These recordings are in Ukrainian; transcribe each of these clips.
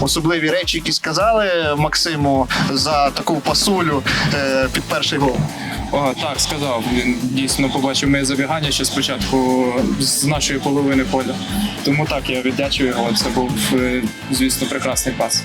особливі речі, які сказали Максиму за таку пасулю е, під перший гол? О, так, сказав. Він дійсно побачив моє забігання ще спочатку з нашої половини поля. Тому так, я віддячив його. Це був, е, звісно, прекрасний пас.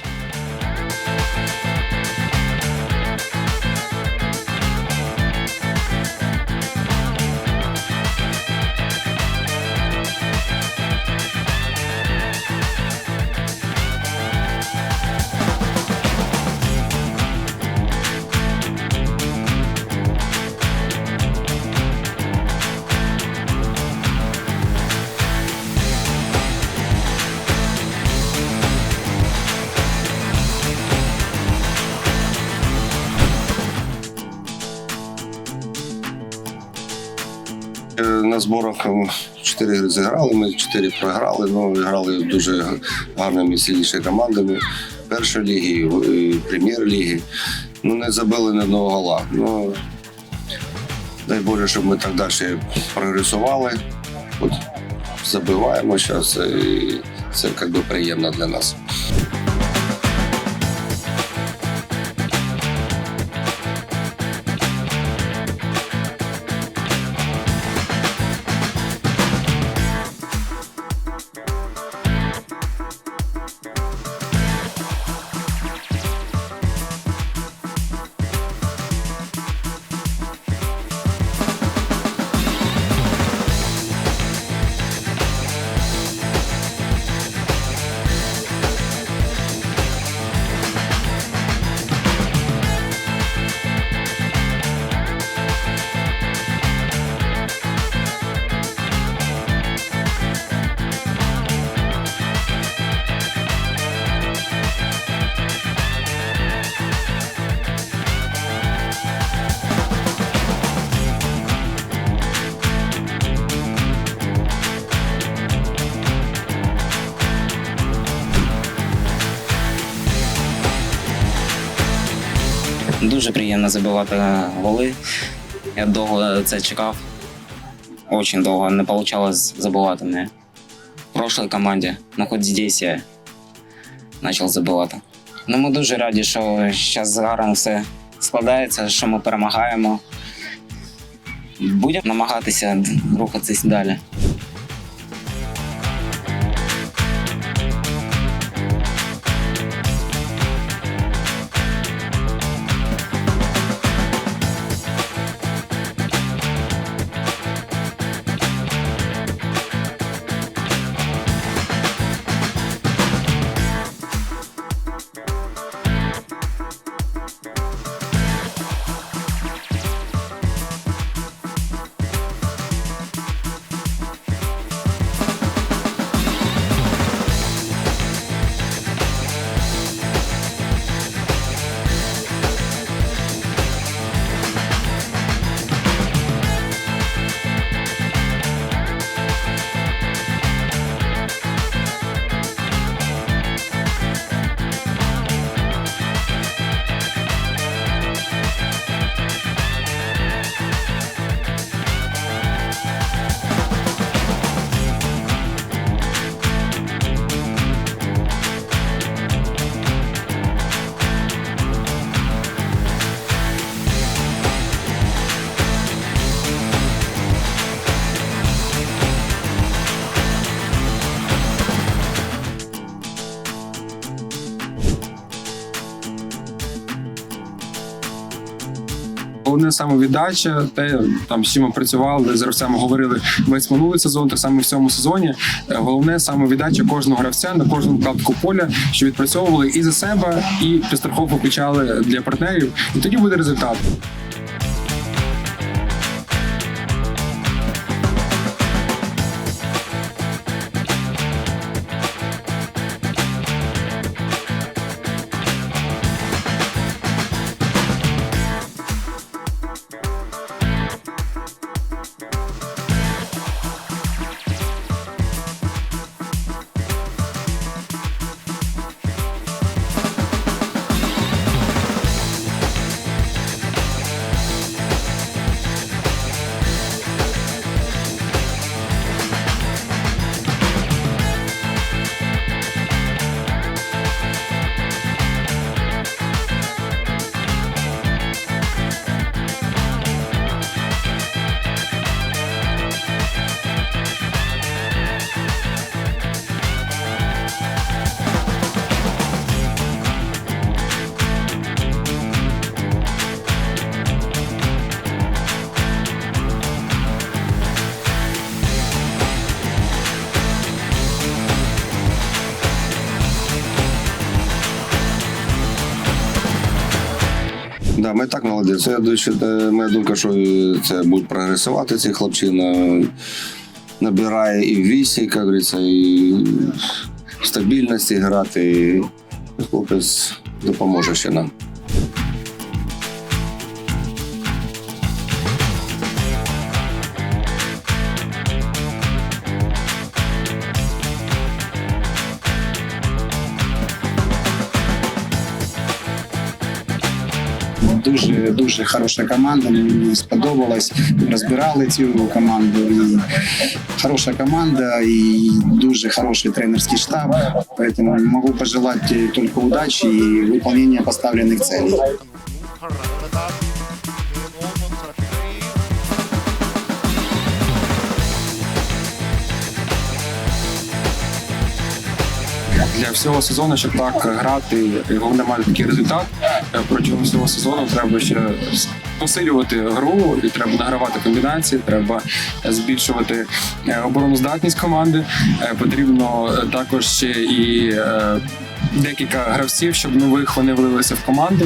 На зборах е, чотири гри зіграли, ми чотири програли. Ну, грали дуже гарними сильнішими командами першої ліги, прем'єр-ліги. Ну, не забили ні одного гола. Ну, дай Боже, щоб ми так далі прогресували. От забиваємо зараз, і це як би, приємно для нас. Дуже приємно забивати голи. Я довго це чекав. Очень довго не вийшло забивати мене. В прошлій команді, ну хоч здесь я почав забивати. Ну, ми дуже раді, що зараз гарно все складається, що ми перемагаємо. Будемо намагатися рухатися далі. Головне самовіддача, те там з чим ми працювали з гравцями, говорили весь минулий сезон, так само в цьому сезоні. Е, Головне самовіддача кожного гравця на кожному катку поля, що відпрацьовували і за себе, і підстраховку включали для партнерів. І тоді буде результат. Да, ми так молодець. Я думаю, е, моя думка, що е, це буде прогресувати цей хлопчина. Набирає і в вісі, як говориться, і в стабільності грати. І хлопець допоможе ще нам. дуже дуже хороша команда. Мені сподобалось. Розбирали цю команду. І хороша команда і дуже хороший тренерський штаб. Поэтому могу пожелать только удачи и выполнения поставленных целей. Для всього сезону, щоб так грати і головне мати такий результат. е, Протягом всього сезону треба ще посилювати гру, і треба награвати комбінації, треба збільшувати е, обороноздатність команди. Е, Потрібно також ще і декілька гравців, щоб нових вони влилися в команду.